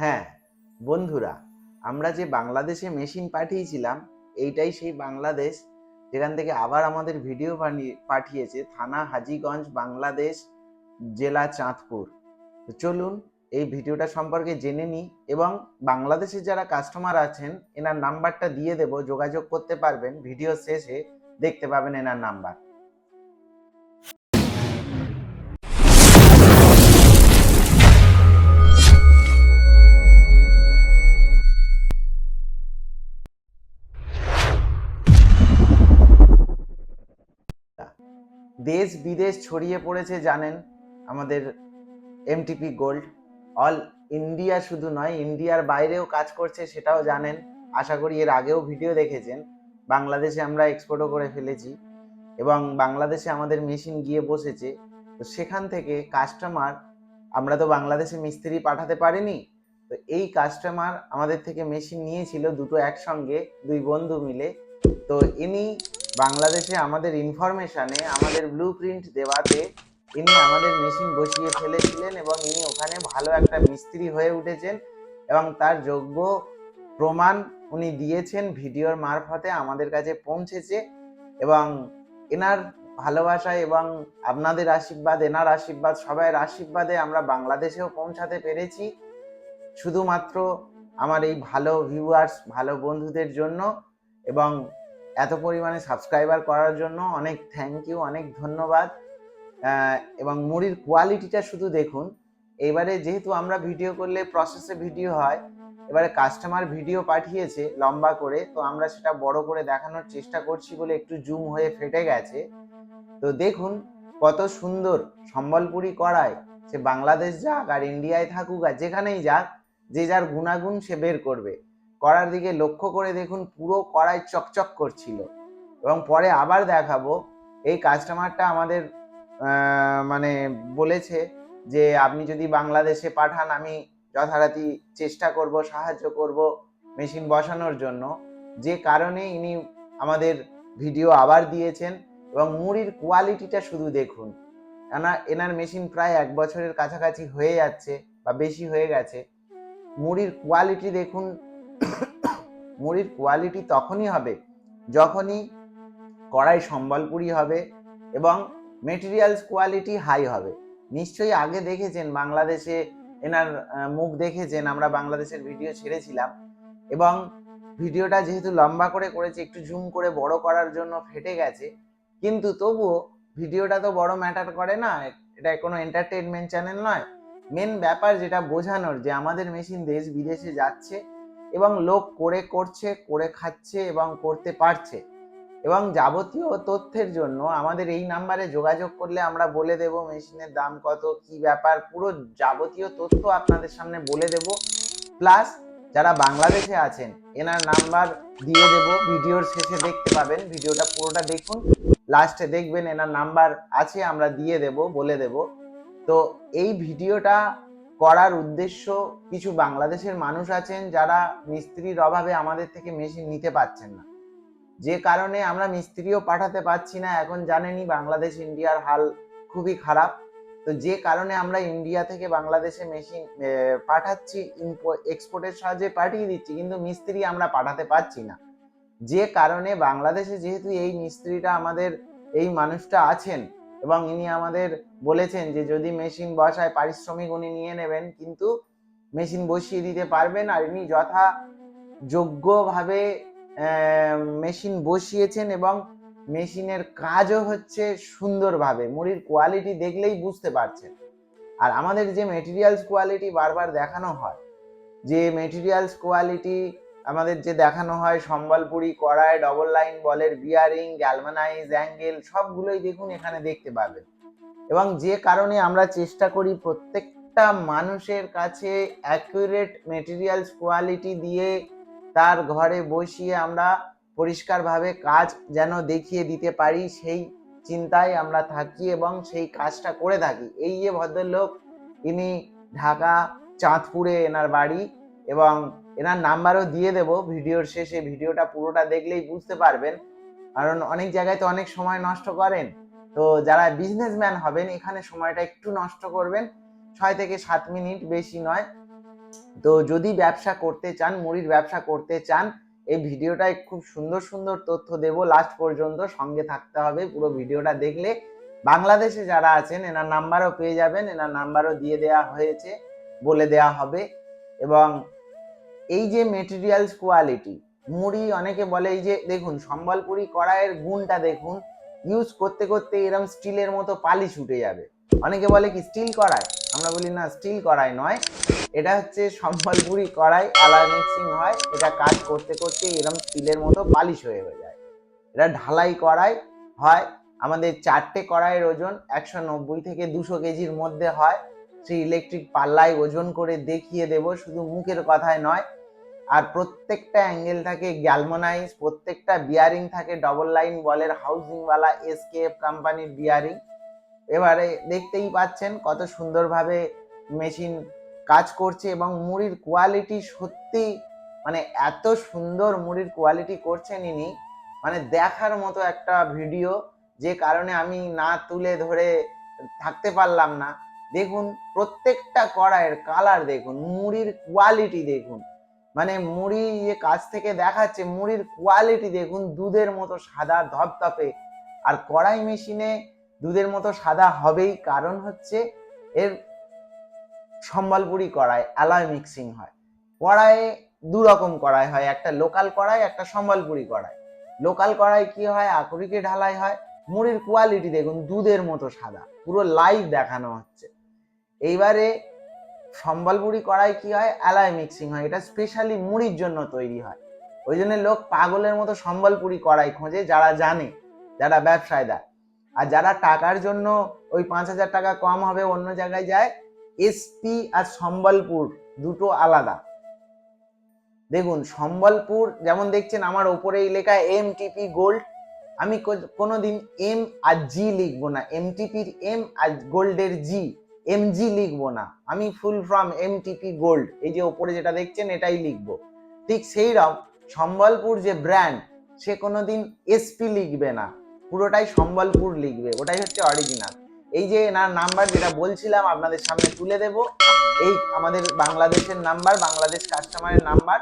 হ্যাঁ বন্ধুরা, আমরা যে বাংলাদেশে মেশিন পাঠিয়েছিলাম, এইটাই সেই বাংলাদেশ যেখান থেকে আবার আমাদের ভিডিও পাঠিয়েছে, থানা হাজিগঞ্জ, বাংলাদেশ, জেলা চাঁদপুর। তো চলুন, এই ভিডিওটা সম্পর্কে জেনে নিই এবং বাংলাদেশের যারা কাস্টমার আছেন, এনার নাম্বারটা দিয়ে দেব, যোগাযোগ করতে পারবেন ভিডিও শেষে দেখতে পাবেন এনার নাম্বার দেশ বিদেশ ছড়িয়ে পড়েছে জানেন আমাদের এমটিপি গোল্ড অল ইন্ডিয়া শুধু নয় ইন্ডিয়ার বাইরেও কাজ করছে সেটাও জানেন। আশা করি এর আগেও ভিডিও দেখেছেন। বাংলাদেশে আমরা এক্সপোর্টও করে ফেলেছি এবং বাংলাদেশে আমাদের মেশিন গিয়ে বসেছে। তো সেখান থেকে কাস্টমার আমরা তো বাংলাদেশে মিস্ত্রি পাঠাতে পারিনি। তো এই কাস্টমার আমাদের থেকে মেশিন নিয়েছিল, দুটো একসঙ্গে, দুই বন্ধু মিলে। তো ইনি বাংলাদেশে আমাদের ইনফরমেশনে আমাদের ব্লু প্রিন্ট দেওয়াতে ইনি আমাদের মেশিন বসিয়ে ফেলেছিলেন এবং ইনি ওখানে ভালো একটা মিস্ত্রি হয়ে উঠেছেন এবং তার যোগ্য প্রমাণ উনি দিয়েছেন ভিডিওর মারফতে আমাদের কাছে পৌঁছেছে এবং এনার ভালোবাসা এবং আপনাদের আশীর্বাদ, এনার আশীর্বাদ, সবাইয়ের আশীর্বাদে আমরা বাংলাদেশেও পৌঁছাতে পেরেছি। শুধুমাত্র আমার এই ভালো ভিউয়ার্স ভালো বন্ধুদের জন্য এবং এত পরিমাণে সাবস্ক্রাইবার করার জন্য অনেক থ্যাংক ইউ অনেক ধন্যবাদ। এবং মুড়ির কোয়ালিটিটা শুধু দেখুন। এবারে যেহেতু আমরা ভিডিও করলে প্রসেসে ভিডিও হয়, এবারে কাস্টমার ভিডিও পাঠিয়েছে লম্বা করে, তো আমরা সেটা বড় করে দেখানোর চেষ্টা করছি বলে একটু জুম হয়ে ফেটে গেছে। তো দেখুন কত সুন্দর সম্বলপুরি করায় সে বাংলাদেশ যাক আর ইন্ডিয়ায় থাকুক আর যেখানেই যাক, যে যার গুণাগুণ সে বের করবে। করার দিকে লক্ষ্য করে দেখুন পুরো কড়াই চকচক করছিল। এবং পরে আবার দেখাবো, এই কাস্টমারটা আমাদের মানে বলেছে যে, আপনি যদি বাংলাদেশে পাঠান, আমি যথারীতি চেষ্টা করব, সাহায্য করব মেশিন বসানোর জন্য। যে কারণে ইনি আমাদের ভিডিও আবার দিয়েছেন এবং মুড়ির কোয়ালিটিটা শুধু দেখুন। এনার এনার মেশিন প্রায় এক বছরের কাছাকাছি হয়ে যাচ্ছে বা বেশি হয়ে গেছে। মুড়ির কোয়ালিটি দেখুন মুড়ির কোয়ালিটি তখনই হবে যখনই কড়াই সম্বলপুরি হবে এবং মেটেরিয়ালস কোয়ালিটি হাই হবে। নিশ্চয়ই আগে দেখেছেন বাংলাদেশে এনার মুখ দেখেছেন, আমরা বাংলাদেশের ভিডিও ছেড়েছিলাম এবং ভিডিওটা যেহেতু লম্বা করে করেছি, একটু জুম করে বড় করার জন্য ফেটে গেছে, কিন্তু তবুও ভিডিওটা তো বড় ম্যাটার করে না, এটা কোনো এন্টারটেনমেন্ট চ্যানেল নয়। মেন ব্যাপার যেটা বোঝানোর যে আমাদের মেশিন দেশ বিদেশে যাচ্ছে এবং লোক করে করছে, করে খাচ্ছে এবং করতে পারছে। এবং যাবতীয় তথ্যের জন্য আমাদের এই নাম্বারে যোগাযোগ করলে আমরা বলে দেব মেশিনের দাম কত, কি ব্যাপার, পুরো যাবতীয় তথ্য আপনাদের সামনে বলে দেব। প্লাস যারা বাংলাদেশে আছেন, এনার নাম্বার দিয়ে দেব, ভিডিওর শেষে দেখতে পাবেন, ভিডিওটা পুরোটা দেখুন। লাস্টে দেখবেন এনার নাম্বার আছে, আমরা দিয়ে দেব, বলে দেব। তো এই ভিডিওটা করার উদ্দেশ্য কিছু বাংলাদেশের মানুষ আছেন যারা মিস্ত্রির অভাবে আমাদের থেকে মেশিন নিতে পারছেন না। যে কারণে আমরা মিস্ত্রিও পাঠাতে পারছি না, এখন জানেনই বাংলাদেশ, ইন্ডিয়ার হাল খুবই খারাপ। তো যে কারণে আমরা ইন্ডিয়া থেকে বাংলাদেশে মেশিন পাঠাচ্ছি এক্সপোর্টের সাহায্যে পাঠিয়ে দিচ্ছি, কিন্তু মিস্ত্রি আমরা পাঠাতে পারছি না। যে কারণে বাংলাদেশে যেহেতু এই মিস্ত্রিটা আমাদের, এই মানুষটা আছেন এবং ইনি আমাদের বলেছেন যে যদি মেশিন বসায় পারিশ্রমিক উনি নিয়ে নেবেন, কিন্তু মেশিন বসিয়ে দিতে পারবেন আর ইনি যথা যোগ্যভাবে মেশিন বসিয়েছেন এবং মেশিনের কাজও হচ্ছে সুন্দরভাবে, মুড়ির কোয়ালিটি দেখলেই বুঝতে পারছেন। আর আমাদের যে মেটেরিয়ালস কোয়ালিটি বারবার দেখানো হয়, যে মেটেরিয়ালস কোয়ালিটি আমাদের যে দেখানো হয়, সম্বলপুরি, কড়াই ডবল লাইন বলের বিয়ারিং গ্যালমানাইজ অ্যাঙ্গেল সবগুলোই দেখুন এখানে দেখতে পাবেন। এবং যে কারণে আমরা চেষ্টা করি প্রত্যেকটা মানুষের কাছে অ্যাকুরেট মেটেরিয়ালস কোয়ালিটি দিয়ে তার ঘরে বসিয়ে আমরা পরিষ্কারভাবে কাজ যেন দেখিয়ে দিতে পারি, সেই চিন্তায় আমরা থাকি এবং সেই কাজটা করে থাকি। এই যে ভদ্রলোক, ইনি ঢাকা, চাঁদপুরে এনার বাড়ি এবং এনার নাম্বারও দিয়ে দেব ভিডিওর শেষে। ভিডিওটা পুরোটা দেখলেই বুঝতে পারবেন। কারণ অনেক জায়গায় তো অনেক সময় নষ্ট করেন। তো যারা বিজনেসম্যান হবেন, এখানে সময়টা একটু নষ্ট করবেন। ছয় থেকে সাত মিনিট বেশি নয়। তো যদি ব্যবসা করতে চান, মুড়ির ব্যবসা করতে চান, এই ভিডিওটায় খুব সুন্দর সুন্দর তথ্য দেব। লাস্ট পর্যন্ত সঙ্গে থাকতে হবে। পুরো ভিডিওটা দেখলে বাংলাদেশে যারা আছেন, এনার নাম্বারও পেয়ে যাবেন। এনার নাম্বারও দিয়ে দেওয়া হয়েছে, বলে দেওয়া হবে। এবং এই যে মেটেরিয়ালস কোয়ালিটি মুড়ি অনেকে বলে এই যে দেখুন, সম্বলপুরি কড়াইয়ের গুণটা দেখুন ইউজ করতে করতে এরকম স্টিলের মতো পালিশ উঠে যাবে। অনেকে বলে কি স্টিল কড়াই? আমরা বলি না স্টিল কড়াই নয়। এটা হচ্ছে সম্বলপুরি কড়াই আলার মিক্সিং হয়, এটা কাজ করতে করতে এরকম স্টিলের মতো পালিশ হয়ে যায়। এটা ঢালাই কড়াই হয়, আমাদের চারটে কড়াইয়ের ওজন একশো নব্বই থেকে দুশো কেজির মধ্যে হয়। সেই ইলেকট্রিক পাল্লায় ওজন করে দেখিয়ে দেব, শুধু মুখের কথায় নয় আর প্রত্যেকটা অ্যাঙ্গেল থাকে গ্যালমোনাইজ প্রত্যেকটা বিয়ারিং থাকে ডবল লাইন বলের হাউজিংওয়ালা এসকেএফ কোম্পানির বিয়ারিং এবারে দেখতেই পাচ্ছেন কত সুন্দরভাবে মেশিন কাজ করছে এবং মুড়ির কোয়ালিটি সত্যি মানে এত সুন্দর মুড়ির কোয়ালিটি করছেন ইনি। মানে দেখার মতো একটা ভিডিও যে কারণে আমি না তুলে ধরে থাকতে পারলাম না। দেখুন, প্রত্যেকটা কড়াইয়ের কালার দেখুন, মুড়ির কোয়ালিটি দেখুন। মানে মুড়ি যে কাছ থেকে দেখাচ্ছে, মুড়ির কোয়ালিটি দেখুন দুধের মতো সাদা ধপধপে। আর কড়াই মেশিনে দুধের মতো সাদা হবেই, কারণ হচ্ছে এর সম্বলপুরি কড়াই অ্যালয় মিক্সিং হয়। কড়াইয়ে দু রকম কড়াই হয়, একটা লোকাল কড়াই, একটা সম্বলপুরি কড়াই। লোকাল কড়াই কি হয়? আকরিকে ঢালাই হয়। মুড়ির কোয়ালিটি দেখুন দুধের মতো সাদা, পুরো লাইভ দেখানো হচ্ছে। এইবারে সম্বলপুরি কড়াই কি হয়? অ্যালয় মিক্সিং হয়। এটা স্পেশালি মুড়ির জন্য তৈরি হয়। ওই জন্য লোক পাগলের মতো সম্বলপুরি কড়াই খোঁজে যারা জানে, যারা ব্যবসায় দেয়। আর যারা টাকার জন্য ওই পাঁচ হাজার টাকা কম হবে, অন্য জায়গায় যায় এসপি আর সম্বলপুর দুটো আলাদা। দেখুন, সম্বলপুর যেমন দেখছেন, আমার ওপরেই লেখা এম টিপি গোল্ড আমি কোনোদিন এম আর জি লিখব না। এম টিপির এম আর গোল্ডের জি এম জি লিখব না। আমি full from M TP gold এই যে ওপরে যেটা দেখছেন এটাই লিখব। ঠিক সেই রকম সম্বলপুর যে ব্র্যান্ড সে কোনোদিন এসপি লিখবে না। পুরোটাই সম্বলপুর লিখবে, ওটাই হচ্ছে অরিজিনাল এই যে এনার নাম্বার যেটা বলছিলাম, আপনাদের সামনে তুলে দেব। এই আমাদের বাংলাদেশের নাম্বার বাংলাদেশ কাস্টমারের নাম্বার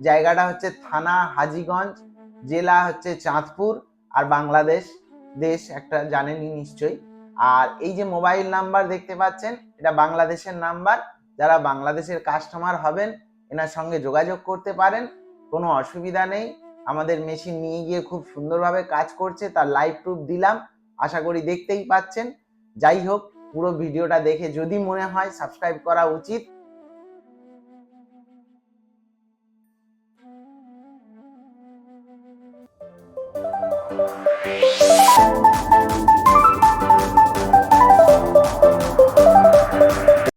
জায়গাটা হচ্ছে থানা, হাজিগঞ্জ, জেলা হচ্ছে চাঁদপুর। আর বাংলাদেশ দেশ, একটা জানেনই নিশ্চয়ই। আর এই যে মোবাইল নাম্বার দেখতে পাচ্ছেন, এটা বাংলাদেশের নাম্বার যারা বাংলাদেশের কাস্টমার হবেন, এনার সঙ্গে যোগাযোগ করতে পারেন, কোনো অসুবিধা নেই। আমাদের মেশিন নিয়ে গিয়ে খুব সুন্দরভাবে কাজ করছে, তার লাইভ প্রুফ দিলাম। আশা করি দেখতেই পাচ্ছেন। যাই হোক, পুরো ভিডিওটা দেখে যদি মনে হয় সাবস্ক্রাইব করা উচিত।